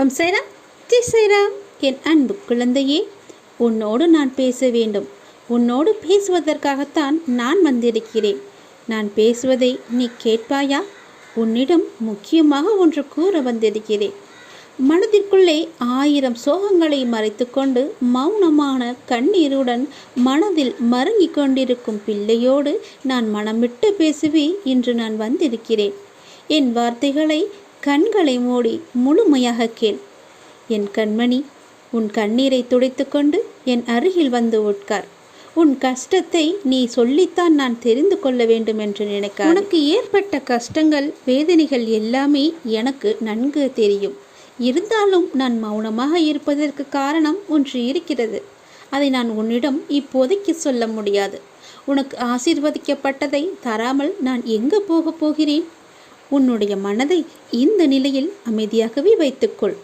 ஓம் சைராம் ஜெய் சைராம் என் அன்பு குழந்தையே உன்னோடு நான் பேச வேண்டும். உன்னோடு பேசுவதற்காகத்தான் நான் வந்திருக்கிறேன். நான் பேசுவதை நீ கேட்பாயா? உன்னிடம் முக்கியமாக ஒன்று கூற வந்திருக்கிறேன். மனதிற்குள்ளே ஆயிரம் சோகங்களை மறைத்துக்கொண்டு மௌனமான கண்ணீருடன் மனதில் மறங்கிக் கொண்டிருக்கும் பிள்ளையோடு நான் மனமிட்டு பேசுவே இன்று நான் வந்திருக்கிறேன். என் வார்த்தைகளை கண்களை மூடி முழுமையாக கேள். என் கண்மணி உன் கண்ணீரை துடைத்துக்கொண்டு என் அருகில் வந்து உட்கார். உன் கஷ்டத்தை நீ சொல்லித்தான் நான் தெரிந்து கொள்ள வேண்டும் என்று நினைக்க உனக்கு ஏற்பட்ட கஷ்டங்கள் வேதனைகள் எல்லாமே எனக்கு நன்கு தெரியும். இருந்தாலும் நான் மௌனமாக இருப்பதற்கு காரணம் ஒன்று இருக்கிறது. அதை நான் உன்னிடம் இப்போதைக்கு சொல்ல முடியாது. உனக்கு ஆசீர்வதிக்கப்பட்டதை தராமல் நான் எங்கு போகப் போகிறேன்? உன்னுடைய மனதை இந்த நிலையில் அமைதியாகவே வைத்துக்கொள்.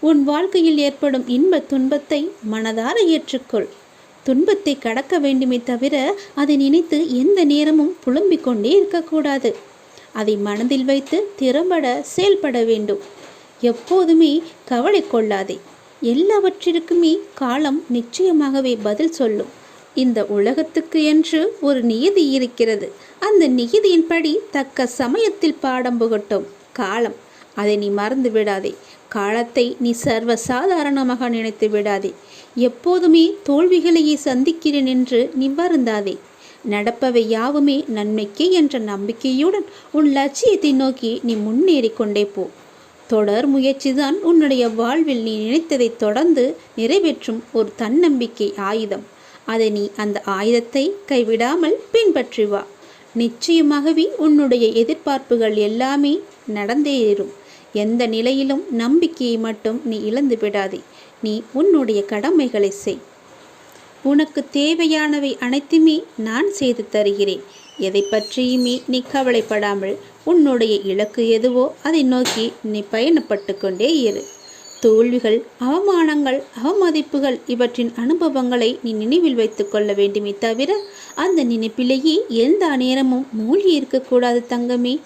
உன் வாழ்க்கையில் ஏற்படும் இன்ப துன்பத்தை மனதார ஏற்றுக்கொள். துன்பத்தை கடக்க வேண்டுமே தவிர அதை நினைத்து எந்த நேரமும் புலம்பிக் கொண்டே இருக்கக்கூடாது. அதை மனதில் வைத்து திறம்பட செயல்பட வேண்டும். எப்போதுமே கவலை கொள்ளாதே. எல்லாவற்றிற்குமே காலம் நிச்சயமாகவே பதில் சொல்லும். இந்த உலகத்துக்கு என்று ஒரு நியதி இருக்கிறது. அந்த நியதியின்படி தக்க சமயத்தில் பாடம் புகட்டும். காலம். அதை நீ மறந்து விடாதே. காலத்தை நீ சர்வ சாதாரணமாக நினைத்து விடாதே. எப்போதுமே தோல்விகளையே சந்திக்கிறேன் என்று நீ வருந்தாதே. நடப்பவை யாவுமே நன்மைக்கே என்ற நம்பிக்கையுடன் உன் லட்சியத்தை நோக்கி நீ முன்னேறி கொண்டே போ. தொடர் முயற்சிதான் உன்னுடைய வாழ்வில் நீ நினைத்ததை தொடர்ந்து நிறைவேற்றும் ஒரு தன்னம்பிக்கை ஆயுதம். அதை நீ அந்த ஆயுதத்தை கைவிடாமல் பின்பற்றி வா நிச்சயமாகவே உன்னுடைய எதிர்பார்ப்புகள் எல்லாமே நடந்தேறும் எந்த நிலையிலும் நம்பிக்கையை மட்டும் நீ இழந்து விடாதே. நீ உன்னுடைய கடமைகளை செய். உனக்கு தேவையானவை அனைத்துமே நான் செய்து தருகிறேன். எதை பற்றியுமே நீ கவலைப்படாமல் உன்னுடைய இலக்கு எதுவோ அதை நோக்கி நீ பயணப்பட்டு கொண்டே இரு. தோல்விகள் அவமானங்கள் அவமதிப்புகள் இவற்றின் அனுபவங்களை நீ நினைவில் வைத்துக் கொள்ள வேண்டுமே தவிர அந்த நினைப்பிலேயே எந்த நேரமும் மூழ்கி இருக்கக்கூடாது தங்கமே.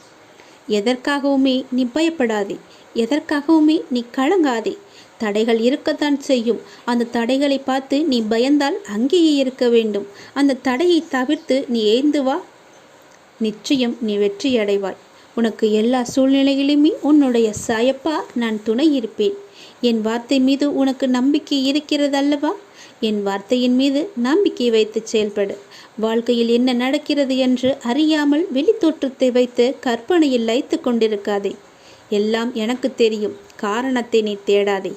எதற்காகவுமே நீ பயப்படாதே எதற்காகவுமே நீ கலங்காதே. தடைகள் இருக்கத்தான் செய்யும். அந்த தடைகளை பார்த்து நீ பயந்தால் அங்கேயே இருக்க வேண்டும். அந்த தடையை தவிர்த்து நீ ஏந்து வா. நிச்சயம் நீ வெற்றியடைவாய். உனக்கு எல்லா சூழ்நிலையிலுமே உன்னுடைய சாயப்பா நான் துணை இருப்பேன். என் வார்த்தை மீது உனக்கு நம்பிக்கை இருக்கிறது அல்லவா என் வார்த்தையின் மீது நம்பிக்கை வைத்து செயல்படு. வாழ்க்கையில் என்ன நடக்கிறது என்று அறியாமல் வெளித்தோற்றத்தை வைத்து கற்பனையில் லைத்து கொண்டிருக்காதே. எல்லாம் எனக்கு தெரியும். காரணத்தை நீ தேடாதே.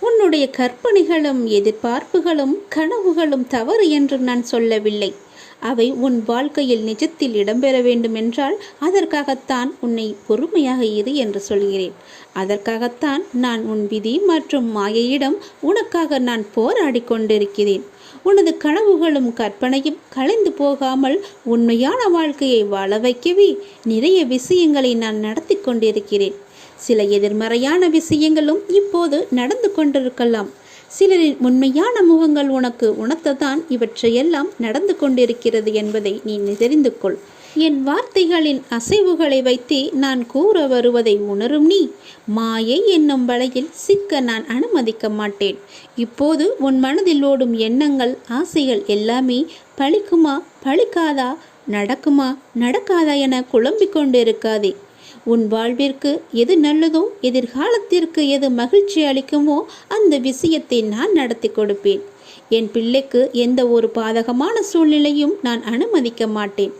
உன்னுடைய கற்பனைகளும் எதிர்பார்ப்புகளும் கனவுகளும் தவறு என்று நான் சொல்லவில்லை. அவை உன் வாழ்க்கையில் நிஜத்தில் இடம்பெற வேண்டுமென்றால் அதற்காகத்தான் உன்னை பொறுமையாக இரு என்று சொல்கிறேன். அதற்காகத்தான் நான் உன் விதி மற்றும் மாயையிடம் உனக்காக நான் போராடி கொண்டிருக்கிறேன். உனது கனவுகளும் கற்பனையும் கலைந்து போகாமல் உண்மையான வாழ்க்கையை வாழ வைக்கவே நிறைய விஷயங்களை நான் நடத்தி கொண்டிருக்கிறேன். சில எதிர்மறையான விஷயங்களும் இப்போது நடந்து கொண்டிருக்கலாம். சிலரின் உண்மையான முகங்கள் உனக்கு உணர்த்ததான் இவற்றையெல்லாம் நடந்து கொண்டிருக்கிறது என்பதை நீ தெரிந்து கொள். என் வார்த்தைகளின் அசைவுகளை வைத்தே நான் கூற வருவதை உணரும் நீ. மாயை என்னும் வலையில் சிக்க நான் அனுமதிக்க மாட்டேன். இப்போது உன் மனதில் ஓடும் எண்ணங்கள் ஆசைகள் எல்லாமே பழிக்குமா பழிக்காதா நடக்குமா நடக்காதா என குழம்பிக் கொண்டிருக்காதே. உன் வாழ்விற்கு எது நல்லதோ எதிர்காலத்திற்கு எது மகிழ்ச்சி அளிக்குமோ அந்த விஷயத்தை நான் நடத்தி கொடுப்பேன். என் பிள்ளைக்கு எந்த ஒரு பாதகமான சூழ்நிலையும் நான் அனுமதிக்க மாட்டேன்.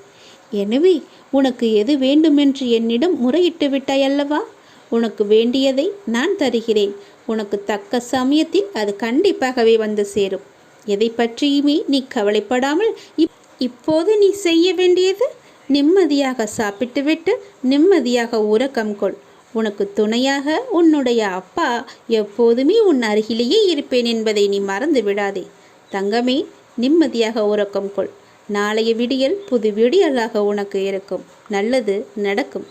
எனவே உனக்கு எது வேண்டுமென்று என்னிடம் முறையிட்டு விட்டாய் அல்லவா? உனக்கு வேண்டியதை நான் தருகிறேன். உனக்கு தக்க சமயத்தில் அது கண்டிப்பாகவே வந்து சேரும். எதை பற்றியுமே நீ கவலைப்படாமல் இப் இப்போது நீ செய்ய வேண்டியது? நிம்மதியாக சாப்பிட்டுவிட்டு நிம்மதியாக உறக்கம் கொள். உனக்கு துணையாக உன்னுடைய அப்பா எப்போதுமே உன் அருகிலேயே இருப்பேன் என்பதை நீ மறந்து விடாதே. தங்கமே நிம்மதியாக உறக்கம் கொள். நாளைய விடியல் புது விடியலாக உனக்கு இருக்கும். நல்லது நடக்கும்.